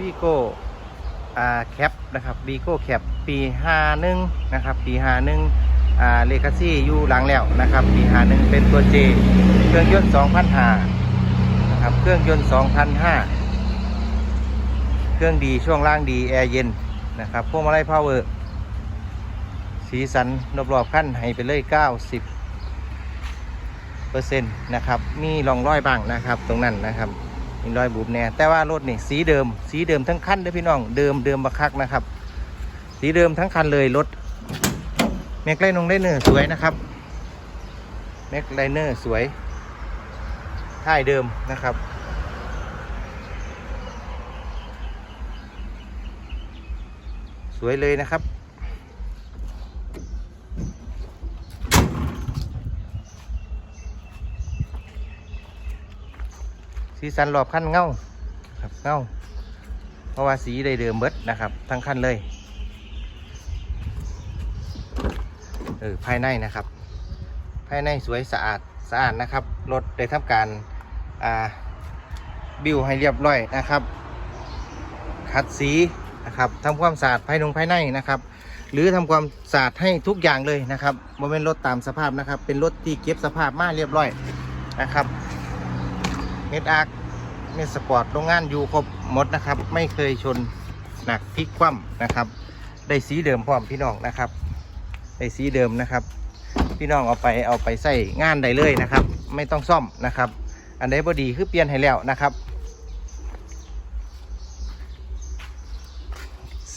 วีโก้อ่าแคปนะครับวีโก้แคปปี51นะครับปี51อ่าเลกาซี่อยู่หลังแล้วนะครับปี51เป็นตัว J เครื่องยนต์2,500นะครับเครื่องยนต์2,500เครื่องดีช่วงล่างดีแอร์เย็นนะครับพวกมาลัยพาวเวอร์สีสันรอบๆขั้นให้ไปเลย 90เปอร์เซ็นต์นะครับ มีรองร้อยบ้างนะครับตรงนั้นนะครับ มีรอยบุบแน่แต่ว่ารถนี่สีเดิม สีเดิมทั้งคันเด้พี่น้องเดิมเดิมบักคักนะครับ สีเดิมทั้งคันเลยรถแม็กไลนงไลเนอร์สวยนะครับแม็กไลเนอร์สวยท้ายเดิมนะครับสวยเลยนะครับ สีสันรอบคันเงาครับเงาเพราะว่าสีได้เดิมเบิดนะครับ ทั้งคันเลยเออภายในนะครับ ภายในสวยสะอาดสะอาดนะครับรถได้ทำการอ่าบิวให้เรียบร้อยนะครับ ขัดสีนะครับทำความสะอาดภายนงภายในนะครับ หรือทำความสะอาดให้ทุกอย่างเลยนะครับโมเป็นรถตามสภาพนะครับ เป็นรถที่เก็บสภาพมาเรียบร้อยนะครับ เม็ดอาร์คเม็ดสปอร์ตโรงงานอยู่ครบหมดนะครับ ไม่เคยชนหนักพลิกคว่ำนะครับ ได้สีเดิมพร้อมพี่น้องนะครับ ได้สีเดิมนะครับ พี่น้องเอาไปเอาไปใส่งานได้เลยนะครับ ไม่ต้องซ่อมนะครับ อันใดบดีคือเปลี่ยนให้แล้วนะครับ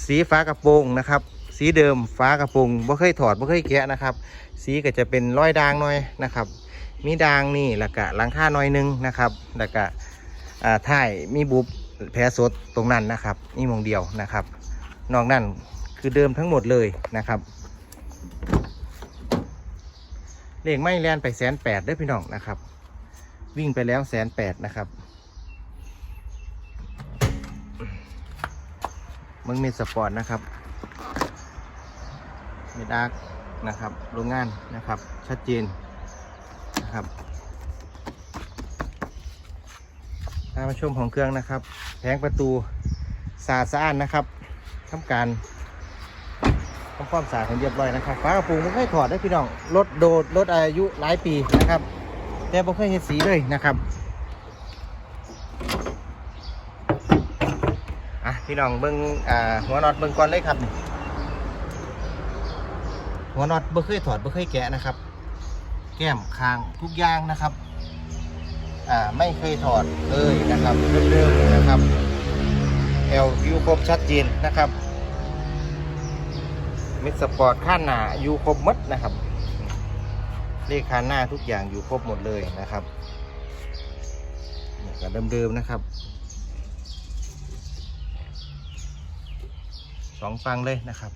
สีฟ้ากระโปรงนะครับสีเดิมฟ้ากระโปรงบ่เคยถอดบ่เคยแกะนะครับ สีก็จะเป็นรอยด่างหน่อยนะครับ มีดางนี่แล้วก็หลังคาหน่อยหนึงนะครับแล้วก็อ่าท้ายมีบุบแผลสดตรงนั้นนะครับนี่มองเดียวนะครับ นอกนั้นคือเดิมทั้งหมดเลยนะครับเลขไม่แลนไปแสนแปดได้พี่น้องนะครับ วิ่งไปแล้วแสนแปดนะครับมึงมีสปอร์ตนะครับมีดาร์กนะครับโรงงานนะครับ ชัดเจน นะครับตามมาชมของเครื่องนะครับแผงประตูสะอาดสะอ้านนะครับทำการทำความสะอาดให้เรียบร้อยนะครับฝากระโปรงไม่เคยถอดได้พี่น้องรถโดดรถอายุหลายปีนะครับ แต่ไม่เคยเห็นสีเลยนะครับอะพี่น้องเบิ้งอ่าหัวน็อตเบิ้งก่อนเลยครับหัวน็อตไม่เคยถอดไม่เคยแกะนะครับ แก้มคางทุกอย่างนะครับ อ่าไม่เคยถอดเลยนะครับเดิมๆนะครับเอลยูครบชัดเจนนะครับมิดสปอร์ตข้านหนาอยู่ครบหมดนะครับเลขคานหน้าทุกอย่างอยู่ครบหมดเลยนะครับเนี่ยก็เดิมๆนะครับสองฟังเลยนะครับ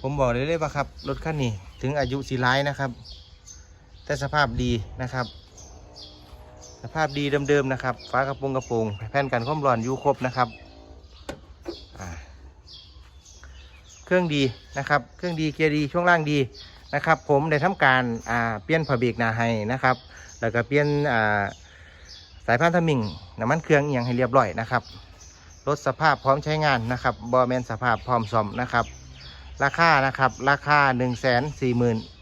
ผมบอกเลยเลยว่าครับ รถคันนี้ถึงอายุสีร้ายนะครับ แต่สภาพดีนะครับ สภาพดีเดิมๆนะครับฝากระโปรงกระโปรงแผ่นกันความร้อนอยู่ครบนะครับเครื่องดีนะครับ เครื่องดีเกียร์ดีช่วงล่างดีนะครับ ผมได้ทำการาเปลี่ยนผ้าเบรกนาให้นะครับ แล้วก็เปลี่ยนาสายพันธมิงน้ำมันเครื่องอย่างให้เรียบร้อยนะครับรถสภาพพร้อมใช้งานนะครับบอแมนสภาพพร้อมซ่อมนะครับ ราคานะครับราคา 1 4 5 0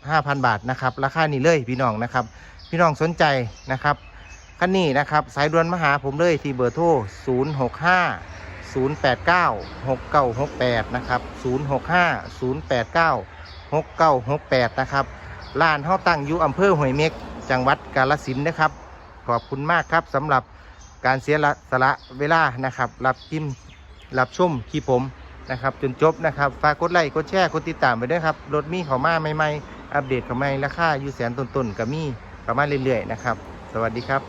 0 0 บาทนะครับราคานี้เลยพี่น้องนะครับ พี่น้องสนใจนะครับคันนี้นะครับสายด่วนมาหาผมเลยที่เบอร์โทร 065 089 6968 นะครับ 065 089 6968 นะครับร้านเฮาตั้งอยู่อำเภอห้วยเม็ก จังหวัดกาฬสินนะครับ ขอบคุณมากครับสำหรับการเสียละสละเวลานะครับ รับจิ้มรับชมคลิปผม นะครับจนจบนะครับฝากกดไลค์กดแชร์กดติดตามไปด้วยครับรถมีเขามาใหม่ๆอัปเดตเขาใหม่ราคาอยู่แสนต้นๆกับมีประมาณเรื่อยๆนะครับ สวัสดีครับ